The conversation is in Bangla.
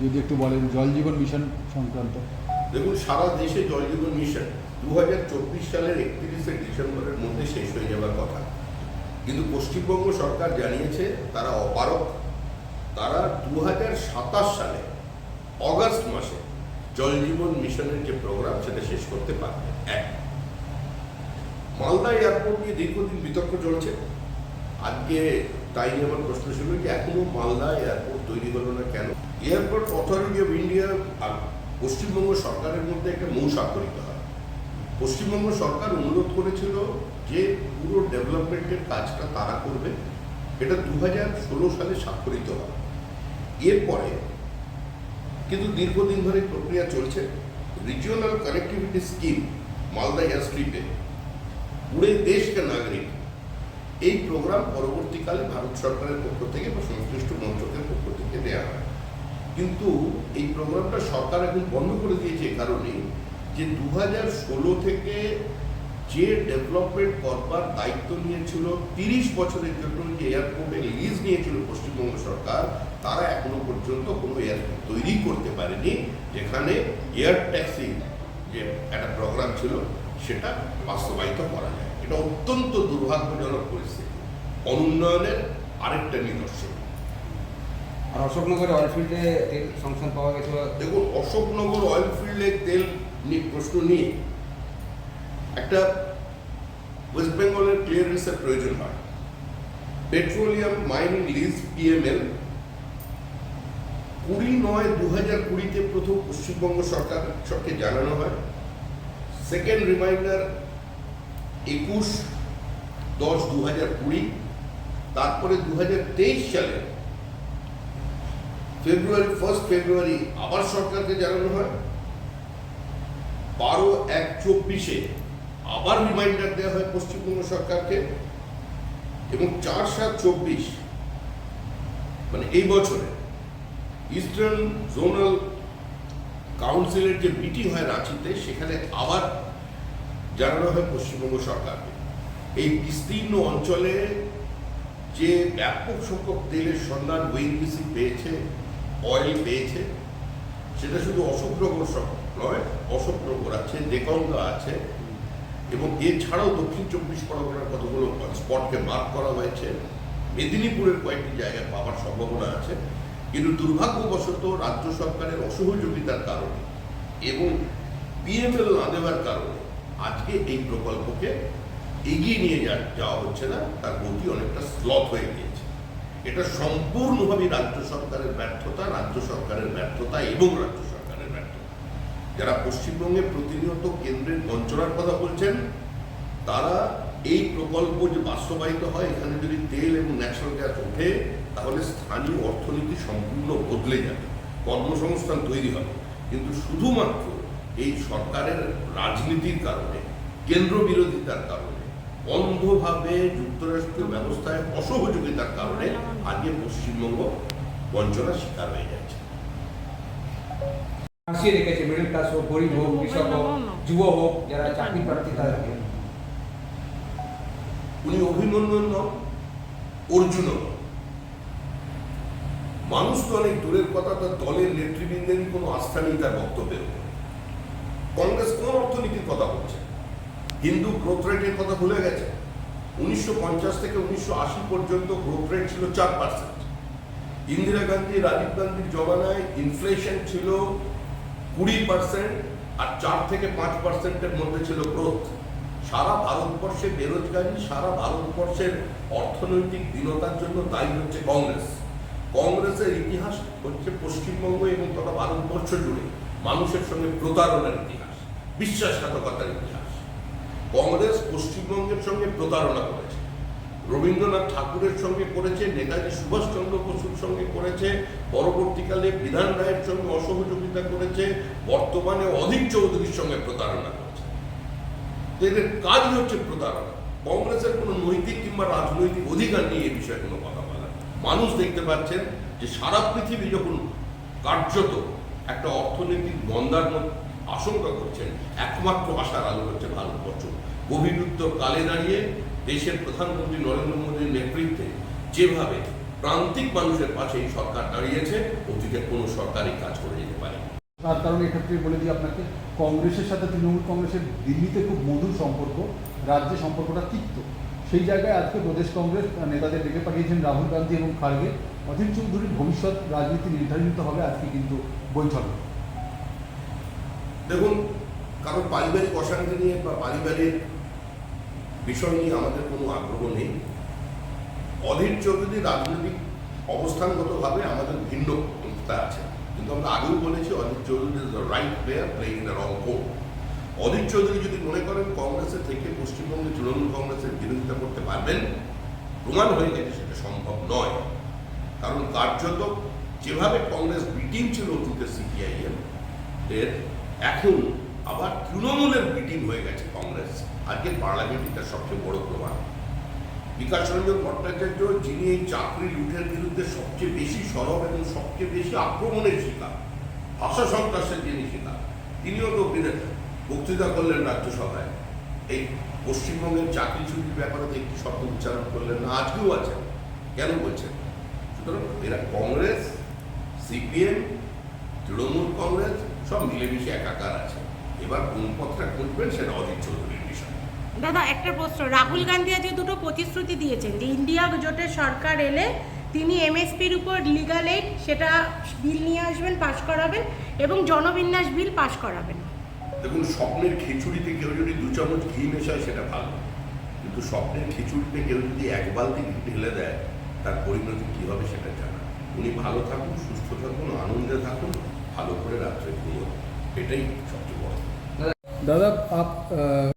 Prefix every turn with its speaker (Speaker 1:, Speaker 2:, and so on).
Speaker 1: যদি একটু বলেন, জল জীবন মিশন সংক্রান্ত।
Speaker 2: দেখুন, সারা দেশে জল জীবন মিশন দু হাজার চব্বিশ সালের একত্রিশে ডিসেম্বরের মধ্যে শেষ হয়ে যাওয়ার কথা। কিন্তু পশ্চিমবঙ্গ সরকার জানিয়েছে, তারা অপারক তারা দুহাজার সাতাশ সালে, অগাস্ট মাসে জল জীবন মিশনের যে প্রোগ্রাম, সেটা শেষ করতে পারবে। এক। মালদা এয়ারপোর্ট নিয়ে দীর্ঘদিন বিতর্ক চলছে। আজকে তাই নিয়ে আমার প্রশ্ন ছিল যে, এখনও মালদা এয়ারপোর্ট তৈরি হলো না কেন? এয়ারপোর্ট অথরিটি অফ ইন্ডিয়া আর পশ্চিমবঙ্গ সরকারের মধ্যে একটা মৌ স্বাক্ষরিত হয়। পশ্চিমবঙ্গ সরকার অনুরোধ করেছিল যে পুরো ডেভেলপমেন্টের কাজটা তারা করবে। এটা দু হাজার ষোলো সালে স্বাক্ষরিত হয়। এরপরে কিন্তু দীর্ঘদিন ধরে প্রক্রিয়া চলছে। Regional connectivity scheme Malda air স্ট্রিপে পুরে দেশ নাগরিক। এই প্রোগ্রাম পরবর্তীকালে ভারত সরকারের পক্ষ থেকে বা সংশ্লিষ্ট মন্ত্রকের পক্ষ থেকে দেওয়া হয়। কিন্তু এই প্রোগ্রামটা সরকার এখন বন্ধ করে দিয়েছে এই কারণে যে দু ষোলো থেকে যে ডেভেলপমেন্ট করবার দায়িত্ব নিয়েছিল, তিরিশ বছরের জন্য যে এয়ারপোর্টের লিজ নিয়েছিল পশ্চিমবঙ্গ সরকার, তারা এখনও পর্যন্ত কোনো এয়ারপোর্ট তৈরি করতে পারেনি, যেখানে এয়ার ট্যাক্সি যে একটা প্রোগ্রাম ছিল, সেটা বাস্তবায়িত করা যায়। এটা অত্যন্ত দুর্ভাগ্যজনক পরিস্থিতি। অনুন্নয়নের আরেকটা নিদর্শন।
Speaker 3: আর অশোকনগরে অয়েলফিল্ডে তেল সংস্থান পাওয়া গেছে বা
Speaker 2: দেখুন, অশোকনগর অয়েল ফিল্ডের তেল নিয়ে প্রশ্ন নিয়ে একটা ওয়েস্ট বেঙ্গলের ক্লিয়ারেন্সের প্রয়োজন হয়। পেট্রোলিয়াম মাইনিং লিজ পিএমএল কুড়ি নয় দু হাজার কুড়িতে প্রথম পশ্চিমবঙ্গ সরকার সরকে জানানো হয়। সেকেন্ড রিমাইন্ডার একুশ দশ দু হাজার কুড়ি, তারপরে দু হাজার তেইশ সালে ফেব্রুয়ারি ফার্স্ট ফেব্রুয়ারি আবার সরকারকে জানানো হয়। বারো এক চব্বিশে আবার রিমাইন্ডার দেওয়া হয় পশ্চিমবঙ্গ সরকারকে। এবং চার সাত চব্বিশ মানে এই বছরে ইস্টার্ন জোনাল কাউন্সিলের যে মিটিং হয় রাঁচিতে, সেখানে আবার জানানো হয় পশ্চিমবঙ্গ সরকারকে। এই বিস্তীর্ণ অঞ্চলে যে ব্যাপক সংখ্যক তেলের সন্ধান ওএনজিসি পেয়েছে অয়েল পেয়েছে। সেটা শুধু অশোকনগর নয় অশোকনগর আছে, দেগঙ্গা আছে, এবং এছাড়াও দক্ষিণ চব্বিশ পরগনার কতগুলো স্পটকে মার্ক করা হয়েছে, মেদিনীপুরের কয়েকটি জায়গায় পাওয়ার সম্ভাবনা আছে। কিন্তু দুর্ভাগ্যবশত রাজ্য সরকারের অসহযোগিতার কারণে এবং পিএমএল না দেওয়ার কারণে আজকে এই প্রকল্পকে এগিয়ে নিয়ে যাওয়া হচ্ছে না, তার গতি অনেকটা স্লথ হয়ে গিয়েছে। এটা সম্পূর্ণভাবে রাজ্য সরকারের ব্যর্থতা, রাজ্য সরকারের ব্যর্থতা এবং রাজ্য সরকারের ব্যর্থতা। যারা পশ্চিমবঙ্গে প্রতিনিয়ত কেন্দ্রের বঞ্চনার কথা বলছেন, তারা এই প্রকল্প যে বাস্তবায়িত হয়, এখানে যদি তেল এবং ন্যাচারাল গ্যাস ওঠে, তাহলে স্থানীয় অর্থনীতি সম্পূর্ণ বদলে যাবে, কর্মসংস্থান তৈরি হবে। কিন্তু শুধুমাত্র এই সরকারের রাজনীতির কারণে কেন্দ্র বিরোধিতার কারণে অন্ধভাবে যুক্তরাষ্ট্রীয় ব্যবস্থায় অসহযোগিতার কারণে আজকে পশ্চিমবঙ্গ বঞ্চনার শিকার হয়ে যাচ্ছে।
Speaker 3: ফাঁসিয়ে রেখেছে মিডল ক্লাস হোক গরিব হোক কৃষক হোক যুব হোক যারা চাকরি প্রার্থী তাদেরকে।
Speaker 2: উনি অভিনন্দন নন অর্জুন মানুষ তো অনেক দূরের কথা তার দলের নেতৃবৃন্দেরই কোনো আস্থা নেই তার বক্তব্যের উপর। কংগ্রেস কোন অর্থনীতির কথা বলছে? হিন্দু গ্রোথ রেটের কথা ভুলে গেছে। উনিশশো পঞ্চাশ থেকে উনিশশো আশি পর্যন্ত গ্রোথ রেট ছিল চার পার্সেন্ট ইন্দিরা গান্ধী, রাজীব গান্ধীর জমানায় ইনফ্লেশন ছিল কুড়ি পার্সেন্ট আর চার থেকে পাঁচ পার্সেন্টের মধ্যে ছিল গ্রোথ সারা ভারতবর্ষে বেরোজগারি, সারা ভারতবর্ষের অর্থনৈতিক দীনতার জন্য দায়ী হচ্ছে কংগ্রেস। কংগ্রেসের ইতিহাস হচ্ছে পশ্চিমবঙ্গ এবং তথা ভারতবর্ষ জুড়ে মানুষের সঙ্গে প্রতারণার ইতিহাস, বিশ্বাসঘাতকতার ইতিহাস। কংগ্রেস পশ্চিমবঙ্গের সঙ্গে প্রতারণা করেছে। রবীন্দ্রনাথ ঠাকুরের সঙ্গে করেছে, নেতাজি সুভাষচন্দ্র বসুর সঙ্গে করেছে, পরবর্তীকালে বিধান রায়ের সঙ্গে অসহযোগিতা করেছে, বর্তমানে অধীর চৌধুরীর সঙ্গে প্রতারণা করেছে। এদের কাজই হচ্ছে প্রতারণা। কংগ্রেসের কোনো নৈতিক কিংবা রাজনৈতিক অধিকার নিয়ে এই বিষয়ে কোনো কথা বলা মানুষ দেখতে পাচ্ছেন যে সারা পৃথিবী যখন কার্যত একটা অর্থনৈতিক মন্দার মধ্যে আশঙ্কা করছেন, একমাত্র আশার আলো হচ্ছে ভারতবর্ষ। গভীরুত্তর কালে দাঁড়িয়ে দেশের প্রধানমন্ত্রী নরেন্দ্র মোদীর নেতৃত্বে যেভাবে প্রান্তিক মানুষের পাশে এই সরকার দাঁড়িয়েছে, অতীতে কোনো সরকারই কাজ করে যেতে পারে
Speaker 1: তার কারণ এক্ষেত্রে বলে দিই আপনাকে, কংগ্রেসের সাথে তৃণমূল কংগ্রেসের দিল্লিতে খুব মধুর সম্পর্ক, রাজ্যে সম্পর্কটা তিক্ত। সেই জায়গায় আজকে প্রদেশ কংগ্রেস নেতাদের ডেকে পাঠিয়েছেন রাহুল গান্ধী এবং খার্গে অধীর চৌধুরীর ভবিষ্যৎ রাজনীতি নির্ধারিত হবে আজকে কিন্তু বৈঠকে।
Speaker 2: দেখুন কারণ পারিবারিক অশান্তি নিয়ে বা পারিবারিক বিষয় নিয়ে আমাদের কোনো আগ্রহ নেই। অধীর চৌধুরী রাজনৈতিক অবস্থানগতভাবে আমাদের ভিন্ন আছে, কিন্তু আমরা আগেও বলেছি Adhir Chowdhury the right player playing the wrong Adhir Chowdhury যদি মনে করেন কংগ্রেসের থেকে পশ্চিমবঙ্গে তৃণমূল কংগ্রেসের বিরোধিতা করতে পারবেন, প্রমাণ হয়ে গেছে সেটা সম্ভব নয়। কারণ কার্যত যেভাবে কংগ্রেস বিটিং ছিল অতীতে সিপিআইএম এর এখন আবার তৃণমূলের মিটিং হয়ে গেছে কংগ্রেস। আজকে পার্লামেন্টে তার সবচেয়ে বড় প্রমাণ। বিকাশ রঞ্জন ভট্টাচার্য, যিনি এই চাকরি লুটের বিরুদ্ধে সবচেয়ে বেশি সরব এবং সবচেয়ে বেশি আক্রমণের শিকার, ভাষা সন্ত্রাসের যিনি শিকার, তিনিও তো বক্তৃতা করলেন রাজ্যসভায়। এই পশ্চিমবঙ্গের চাকরি চুরির ব্যাপারে একটি শব্দ উচ্চারণ করলেন না, আজকেও আছেন। কেন বলছেন? সুতরাং এরা কংগ্রেস, সিপিএম, তৃণমূল কংগ্রেস সব মিলেমিশে একাকার আছে। এবার কোন পথটা খুঁজবেন সেটা অজিত চৌধুরীর বিষয়।
Speaker 4: দাদা একটা প্রশ্ন। রাহুল গান্ধী আজকে দুটো প্রতিশ্রুতি দিয়েছেন যে ইন্ডিয়া জোটের সরকার এলে তিনি এমএসপির উপর লিগাল এইড সেটা বিল নিয়ে আসবেন পাশ করাবেন এবং জনবিন্যাস বিল পাশ করাবেন।
Speaker 2: দেখুন স্বপ্নের খিচুড়িতে কেউ যদি দু চামচ ঘি মেশায় সেটা ভালো। কিন্তু স্বপ্নের খিচুড়িতে কেউ যদি এক বালতি ঘি ঢেলে দেয় তার পরিণতি কী হবে সেটা জানা। উনি ভালো থাকুন সুস্থ থাকুন আনন্দে থাকুন। ভালো করে রাত্রে ঘুমো এটাই সবচেয়ে বড়।
Speaker 1: দাদা আপ